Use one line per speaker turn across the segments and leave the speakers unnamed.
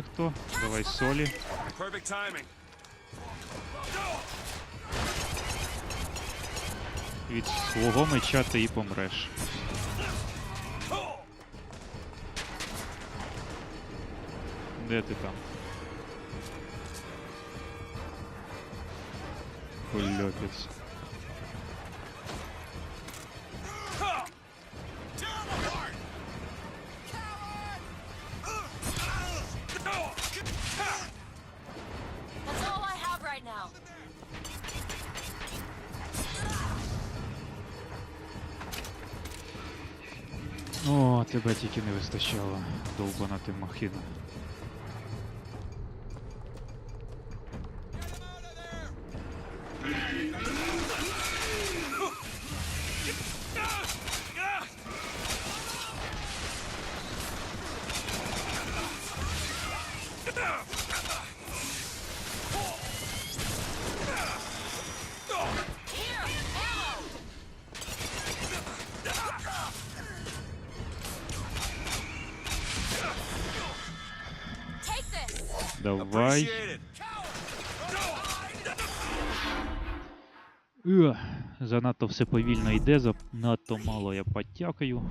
Ще хто? Давай
timing.
Від свого меча ти і помреш. Де ти там? Хульопець. О, тебе тільки не вистачало, довбана ти махина. Давай.
Appreciate
занадто все повільно йде, занадто мало я потякаю.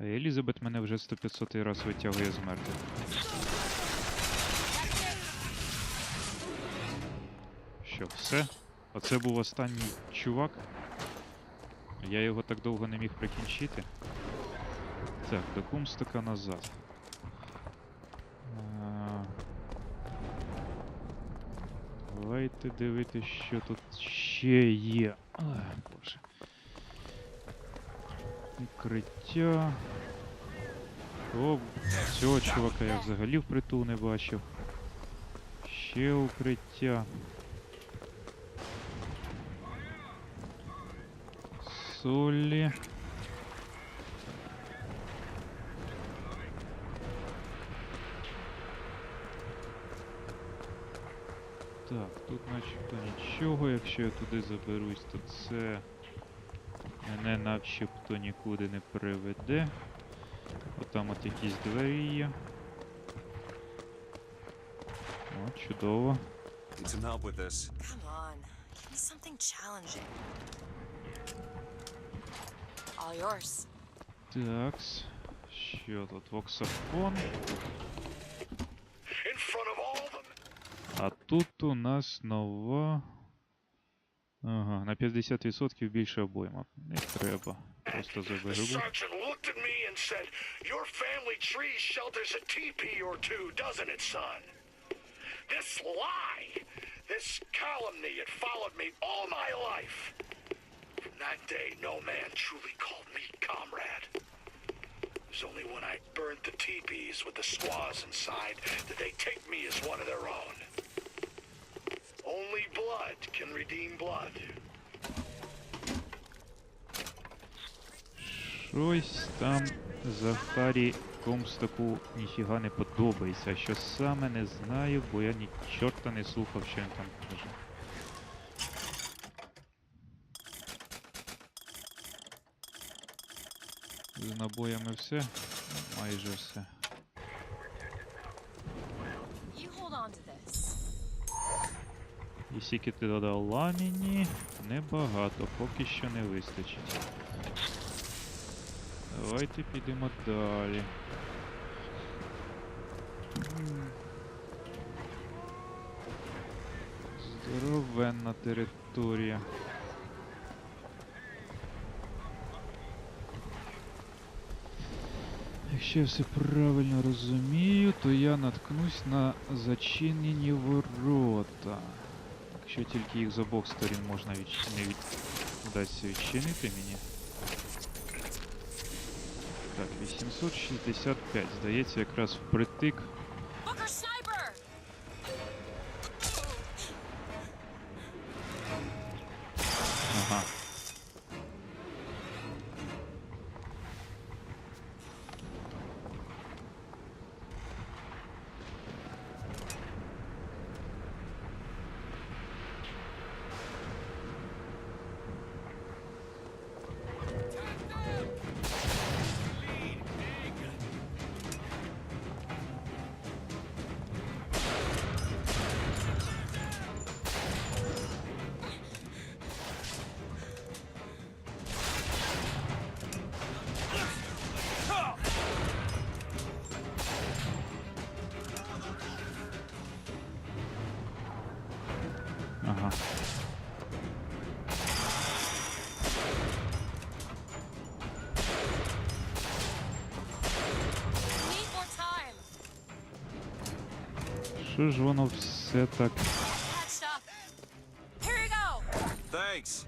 Елізабет мене вже 100-500 раз витягує з мертвих. Що, все? Оце був останній чувак. Я його так довго не міг прикінчити. Так, до кумстика назад. Давайте дивитися, що тут ще є. Ах, боже. Укриття. О, цього чувака я взагалі впритул не бачив. Ще укриття. Солі. Так, тут начебто нічого. Якщо я туди заберусь, то це мене начебто нікуди не приведе. Отам от якісь двері є. О, чудово.
Need some help with this.
Come on. Give me something challenging. All yours.
Такс. Що тут? Воксафон. тут у нас нова. Ага, на 50% більше обойма. Не треба. Просто
The
заберу.
sergeant looked at me and said, Your family tree shelters a teepee or two, doesn't it, son? This lie, this calumny, it followed me all my life. From that day, no man truly called me comrade. It was only when I burned the teepees with the squaws inside did they take me as one of their own. Only blood can redeem blood.
Щось там Захарі Комстаку ніфіга не подобається. Що саме не знаю, бо я ні чорта не слухав, що він там каже. З набоями все? Майже все.
You hold on to this.
І скільки ти додав ламіні? Небагато, поки що не вистачить. Давайте підемо далі. Здоровенна територія. Якщо я все правильно розумію, то я наткнусь на зачинені ворота. Якщо тільки їх з обох сторін можна відч... не від... вдасться відчинити мені. Так, 865, здається, якраз впритик. Що ж воно все так.
Thanks.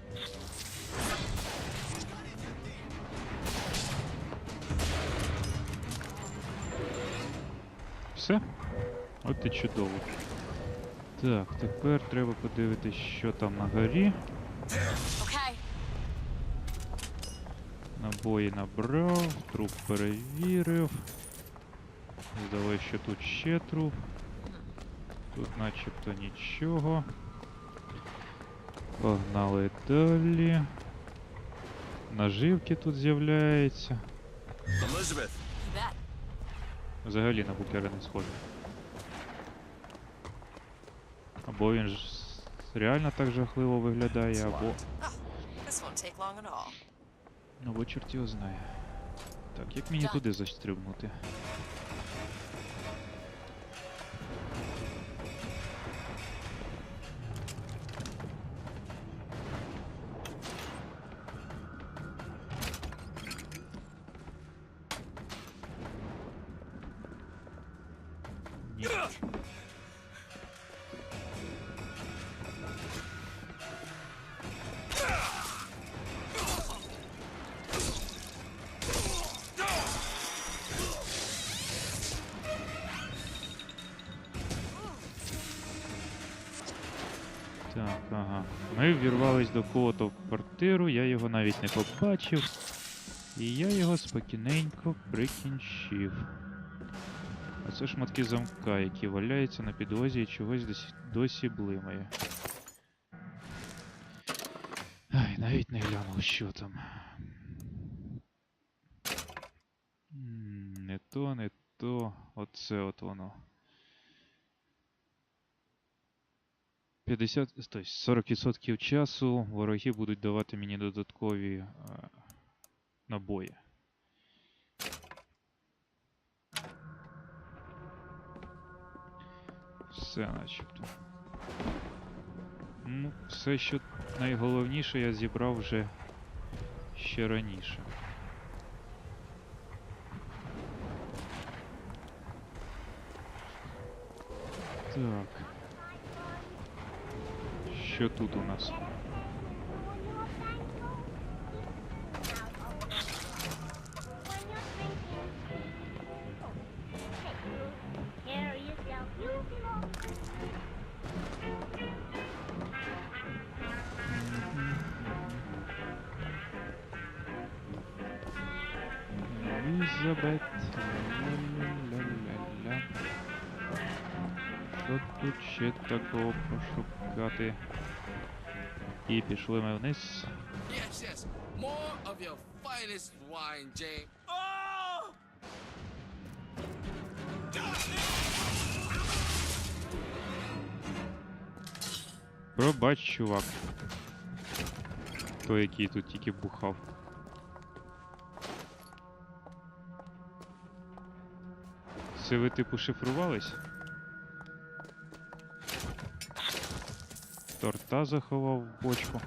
Все? От і чудово. Так, тепер треба подивитись, що там на горі.
Okay.
Набої набрав, труп перевірив. Здалося, що тут ще труп. Тут начебто нічого. Погнали далі. Наживки тут з'являються. Взагалі на букера не схоже. Або він ж реально так жахливо виглядає, або.
At all.
Або чорт його знає. Так, як мені туди застрибнути? Ми ввірвались до кого-то в квартиру, я його навіть не побачив. І я його спокійненько прикінчив. А це шматки замка, які валяються на підлозі і чогось досі, досі блимає. Ай, навіть не глянув, що там. Не то, не то. Оце от воно. 50, тобто 40% часу вороги будуть давати мені додаткові е, набої. Все начебто. Ну, все, що найголовніше, я зібрав вже ще раніше. Так. Що тут у нас? Елізабет. Ля-ля-ля-ля-ля. Що тут ще такого пошукати? І пішли ми вниз.
Yes, yes. More of your finest wine, James.
Пробач, чувак. Той, який тут тільки бухав. Це ви типу шифрувались? Торта заховав в бочку.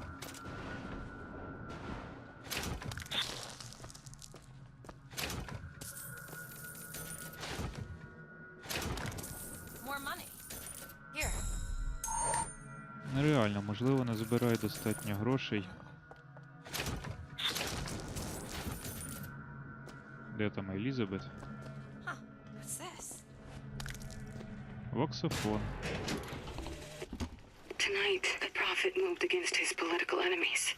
Нереально, можливо, не збирає достатньо грошей. Де там Елізабет? Воксофон.
Prophet moved against his political enemies.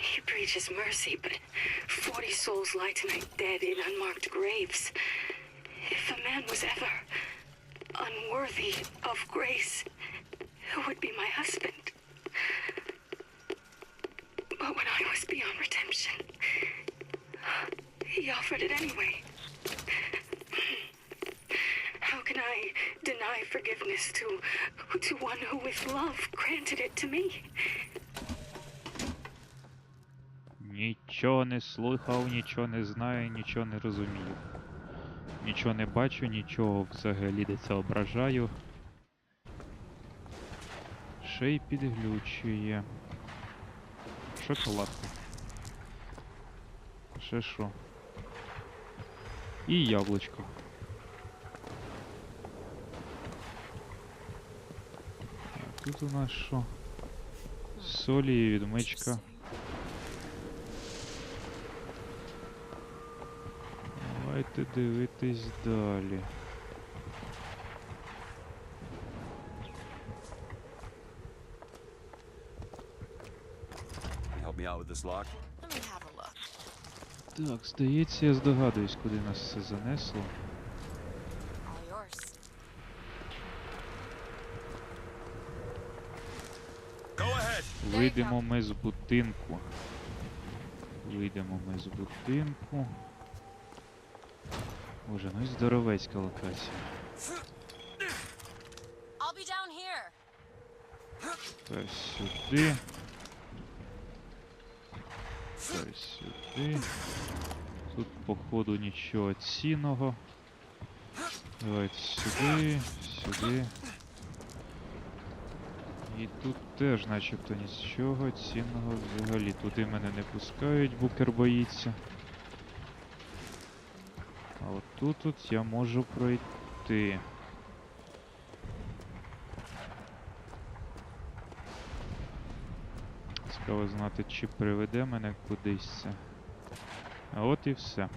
He preaches mercy, but 40 souls lie tonight dead in unmarked graves. If a man was ever unworthy of grace, who would be my husband? But when I was beyond redemption, he offered it anyway. Can I deny forgiveness to to one who with love granted it to me?
Нічого не слухав, нічого не знаю, нічого не розумію. Нічого не бачу, нічого взагалі де це ображаю. Ще й підглючує. Шоколадка. Ще що? І яблучко. Тут у нас що? Солі і відмичка. Давайте дивитись далі.
Help me out with this lock?
Let me have a look.
Так, здається, я здогадуюсь, куди нас все занесло.
All yours.
Go ahead.
Вийдемо ми з будинку. Вийдемо ми з будинку. Боже, ну і здоровецька локація. Тепер сюди. Тепер сюди. Тут, походу, нічого цінного. Давайте сюди, сюди. І тут теж начебто нічого цінного взагалі. Туди мене не пускають, букер боїться. А от тут от я можу пройти. Цікаво знати, чи приведе мене кудись це. А от і все.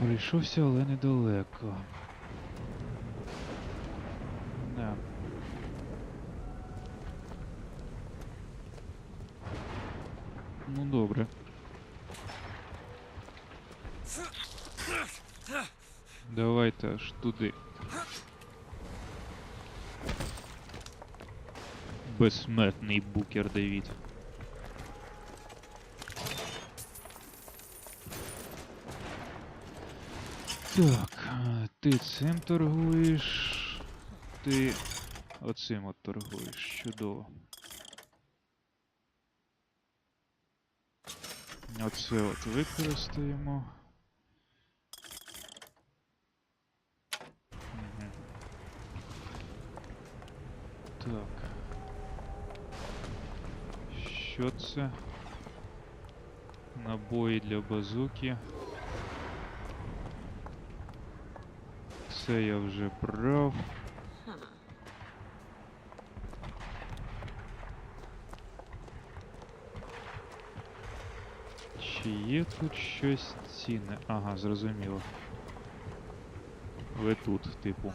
Прийшовся, але недалеко. Ну добре. Давайте аж туди. Безсмертний букер Девід. Так, ти цим торгуєш. Ти оцим от торгуєш. Чудово. Оце от використаємо. Так. Що це? Набої для базуки. Це я вже брав. Чи є тут щось цінне? Ага, зрозуміло. Ви тут, типу.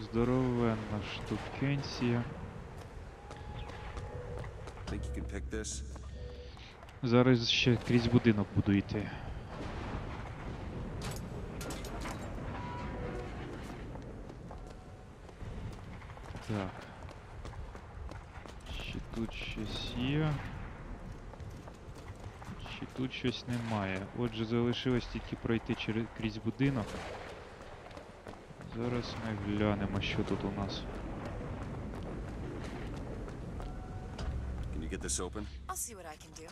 Здоровенна штукенція. Зараз ще крізь будинок буду йти. Так. Чи тут щось є? Чи тут щось немає? Отже, залишилось тільки пройти через крізь будинок. Зараз ми глянемо, що тут у нас.
Can you get this open?
I'll see what I can do.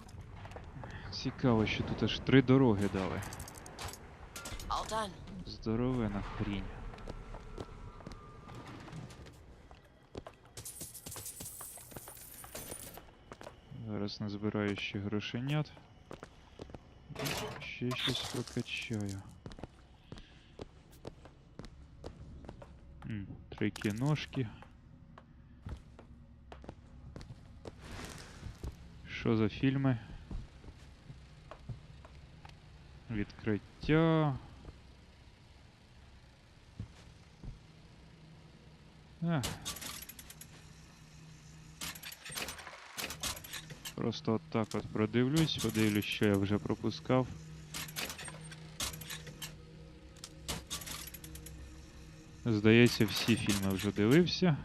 Цікаво, що тут аж три дороги дали.
All done.
Здоровена хрінь. Зараз назбираю ще грошенят. Ще щось прокачаю. Три кіношки. Що за фільми? Відкриття. А. Просто от так от продивлюсь, подивлюсь, що я вже пропускав. Здається, всі фільми вже дивився.